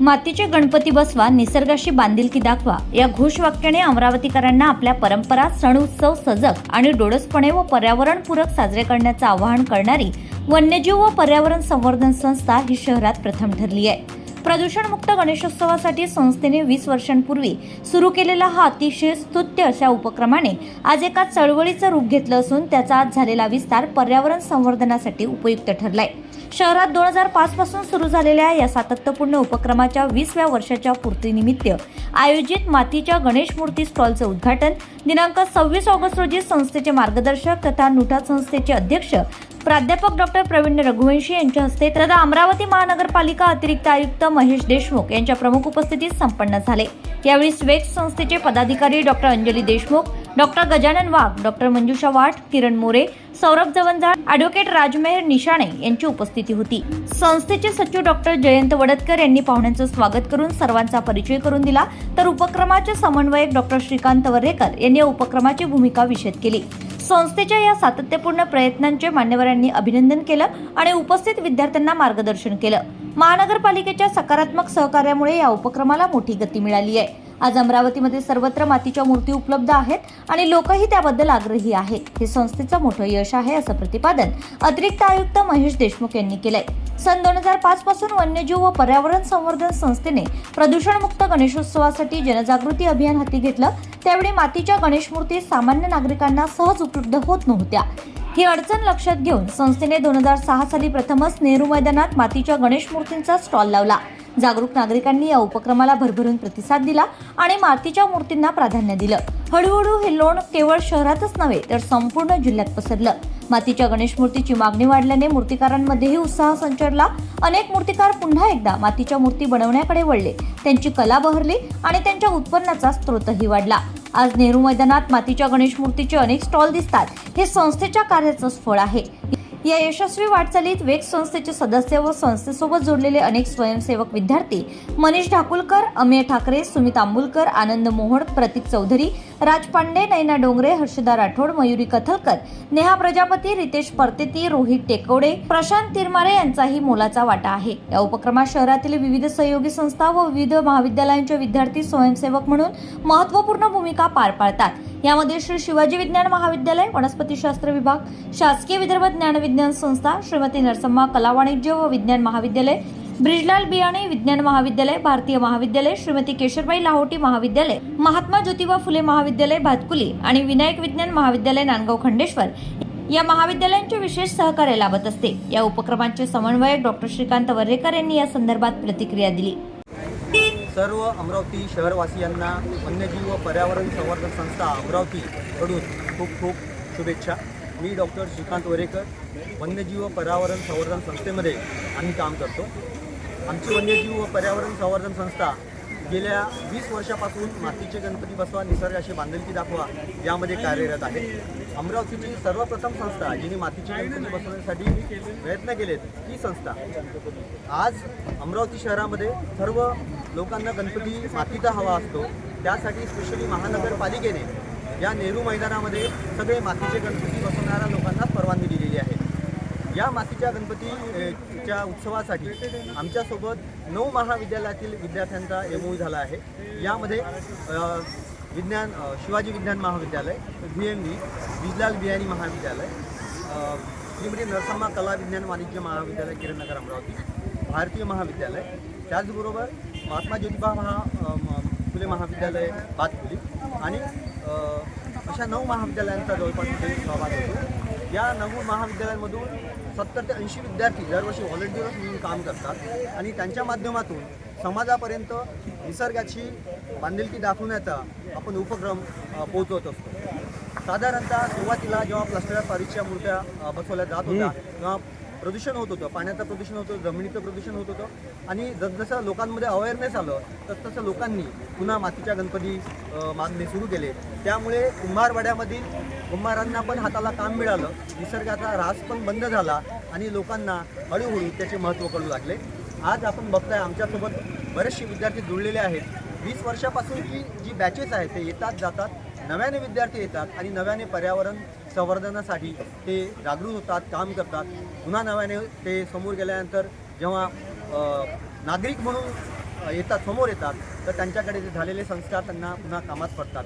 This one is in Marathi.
मातीचे गणपती बसवा निसर्गाशी बांधिलकी दाखवा. या घोषवाक्याने अमरावतीकरांना आपल्या परंपरा सण उत्सव सजग आणि डोळसपणे व पर्यावरणपूरक साजरे करण्याचं आवाहन करणारी वन्यजीव व पर्यावरण संवर्धन संस्था ही शहरात प्रथम ठरली आहे. प्रदूषणमुक्त गणेशोत्सवासाठी संस्थेने वीस वर्षांपूर्वी सुरू केलेला हा अतिशय स्तुत्य अशा उपक्रमाने आज एका चळवळीचं रूप घेतलं असून त्याचा आज झालेला विस्तार पर्यावरण संवर्धनासाठी उपयुक्त ठरलाय. शहरात दोन हजार पाच पासून सुरू झालेल्या या सातत्यपूर्ण उपक्रमाच्या वीसव्या वर्षाच्या पूर्तीनिमित्त आयोजित मातीच्या गणेश मूर्ती स्टॉलचं उद्घाटन दिनांक सव्वीस ऑगस्ट रोजी संस्थेचे मार्गदर्शक तथा नुठा संस्थेचे अध्यक्ष प्राध्यापक डॉक्टर प्रवीण रघुवंशी यांच्या हस्ते तर अमरावती महानगरपालिका अतिरिक्त आयुक्त महेश देशमुख यांच्या प्रमुख उपस्थितीत संपन्न झाले. यावेळी स्वेक्स संस्थेचे पदाधिकारी doctor Anjali Deshmukh doctor Gajanan Wagh doctor Manjusha Wat Kiran More Saurabh Jawanjal advocate Rajmehar Nishane यांची उपस्थिती होती. संस्थेचे सचिव डॉक्टर जयंत वडतकर यांनी पाहुण्यांचं स्वागत करून सर्वांचा परिचय करून दिला. तर उपक्रमाचे समन्वयक डॉक्टर श्रीकांत वरेकर यांनी या उपक्रमाची भूमिका विषद केली. संस्थेच्या या सातत्यपूर्ण प्रयत्नांचे मान्यवरांनी अभिनंदन केलं आणि उपस्थित विद्यार्थ्यांना मार्गदर्शन केलं. महानगरपालिकेच्या सकारात्मक सहकार्यामुळे या उपक्रमाला मोठी गती मिळाली आहे. आज अमरावतीमध्ये सर्वत्र मातीच्या मूर्ती उपलब्ध आहेत आणि लोकही त्याबद्दल आग्रही आहेत. हे संस्थेचं मोठं यश आहे असं प्रतिपादन अतिरिक्त आयुक्त महेश देशमुख यांनी केलंय. सन दोन हजार पाच पासून वन्यजीव व पर्यावरण संवर्धन संस्थेने प्रदूषणमुक्त गणेशोत्सवासाठी जनजागृती अभियान हाती घेतलं. त्यावेळी मातीच्या गणेश मूर्ती सामान्य नागरिकांना सहज उपलब्ध होत नव्हत्या. ही अडचण लक्षात घेऊन संस्थेने दोन हजार सहा साली प्रथमच नेहरू मैदानात मातीच्या गणेश मूर्तींचा स्टॉल लावला. जागरूक नागरिकांनी या उपक्रमाला भरभरून प्रतिसाद दिला आणि मातीच्या मूर्तींना प्राधान्य दिलं. हळूहळू हे लोण केवळ शहरातच नव्हे तर संपूर्ण जिल्ह्यात पसरलं. मातीच्या गणेश मूर्तीची मागणी वाढल्याने मूर्तिकारांमध्येही उत्साह संचरला. अनेक मूर्तिकार पुन्हा एकदा मातीच्या मूर्ती बनवण्याकडे वळले. त्यांची कला बहरली आणि त्यांच्या उत्पन्नाचा स्रोतही वाढला. आज नेहरू मैदानात मातीच्या गणेश मूर्तीचे अनेक स्टॉल दिसतात. हे संस्थेच्या कार्याचंच फळ आहे. या यशस्वी वाटचालीत वेग संस्थेचे सदस्य व संस्थेसोबत जोडलेले अनेक स्वयंसेवक विद्यार्थी मनीष ढाकुलकर अमेय ठाकरे सुमित आंबुलकर आनंद मोहोड प्रतीक चौधरी राज पांडे नैना डोंगरे हर्षदा राठोड मयुरी कथलकर नेहा प्रजापती रितेश परतेती रोहित टेकवडे प्रशांत तिरमारे यांचाही मोलाचा वाटा आहे. या उपक्रमात शहरातील विविध सहयोगी संस्था व विविध महाविद्यालयांचे विद्यार्थी स्वयंसेवक म्हणून महत्त्वपूर्ण भूमिका पार पाडतात. यामध्ये श्री शिवाजी विज्ञान महाविद्यालय वनस्पतीशास्त्र विभाग शासकीय विदर्भ ज्ञानविज्ञान संस्था श्रीमती नरसम्मा कला वाणिज्य व विज्ञान महाविद्यालय ब्रिजलाल बियाणे विज्ञान महाविद्यालय भारतीय महाविद्यालय श्रीमती केशरबाई लाहोटी महाविद्यालय महात्मा ज्योतिबा फुले महाविद्यालय भातकुली आणि विनायक विज्ञान महाविद्यालय नांदगाव खंडेश्वर. या महाविद्यालयांचे विशेष सहकार्य लाभत असते. या उपक्रमांचे समन्वयक डॉक्टर श्रीकांत वर्रेकर यांनी या संदर्भात प्रतिक्रिया दिली. सर्व अमरावती शहरवासियांना वन्यजीव व पर्यावरण संवर्धन संस्था अमरावतीकडून खूप खूप शुभेच्छा. मी डॉक्टर श्रीकांत वरेकर वन्यजीव व पर्यावरण संवर्धन संस्थेमध्ये आम्ही काम करतो. आमची वन्यजीव व पर्यावरण संवर्धन संस्था गेल्या वीस वर्षापासून मातीचे गणपती बसवा निसर्गाशी बांधिलकी दाखवा यामध्ये कार्यरत आहे. अमरावतीची सर्वप्रथम संस्था जिने मातीचे गणपती बसवण्यासाठी प्रयत्न केलेत ही संस्था. आज अमरावती शहरामध्ये सर्व लोकांना गणपती मातीचा हवा असतो. त्यासाठी स्पेशली महानगरपालिकेने या नेहरू मैदानामध्ये सगळे मातीचे गणपती बसवणाऱ्या लोकांना परवानगी दिलेली आहे. या मातीच्या गणपती अ, च्या उत्सवासाठी आमच्यासोबत नऊ महाविद्यालयातील विद्यार्थ्यांचा एम झाला आहे. यामध्ये विज्ञान शिवाजी विज्ञान महाविद्यालय V M V Bijlal Biyani महाविद्यालय श्रीमती नरसम्मा कला विज्ञान वाणिज्य महाविद्यालय किरणनगर अमरावती भारतीय महाविद्यालय. त्याचबरोबर महात्मा ज्योतिबा महा फुले महाविद्यालय बातकुली आणि अशा नऊ महाविद्यालयांचा जवळपास सहभाग होतो. या नऊ महाविद्यालयांमधून सत्तर ते ऐंशी विद्यार्थी दरवर्षी व्हॉलंटिअर्स म्हणून काम करतात. आणि त्यांच्या माध्यमातून समाजापर्यंत निसर्गाची बांधिलकी दाखवण्याचा आपण उपक्रम पोहोचवत असतो. साधारणतः सुरुवातीला जेव्हा प्लास्टर पारीच्या मूर्त्या बसवल्या जात होत्या तेव्हा प्रदूषण होत होतं पाण्याचं प्रदूषण होतं जमिनीचं प्रदूषण होत होतं. आणि जसजसं लोकांमध्ये अवेअरनेस आलं तसतसं लोकांनी पुन्हा मातीच्या गणपती मागणे सुरू केले. त्यामुळे कुंभारवाड्यामधील कुंभारांना पण हाताला काम मिळालं निसर्गाचा ऱ्हास पण बंद झाला आणि लोकांना हळूहळू त्याचे महत्त्व कळू लागले. आज आपण बघताय आमच्यासोबत बरेचसे विद्यार्थी जुळलेले आहेत. वीस वर्षापासून की जी बॅचेस आहेत ते येतात जातात. नव्याने विद्यार्थी येतात आणि नव्याने पर्यावरण संवर्धनासाठी ते जागृत होतात काम करतात. पुन्हा नव्याने ते समोर गेल्यानंतर जेव्हा नागरिक म्हणून येतात समोर येतात तर त्यांच्याकडे जे झालेले संस्कार त्यांना पुन्हा कामात पडतात.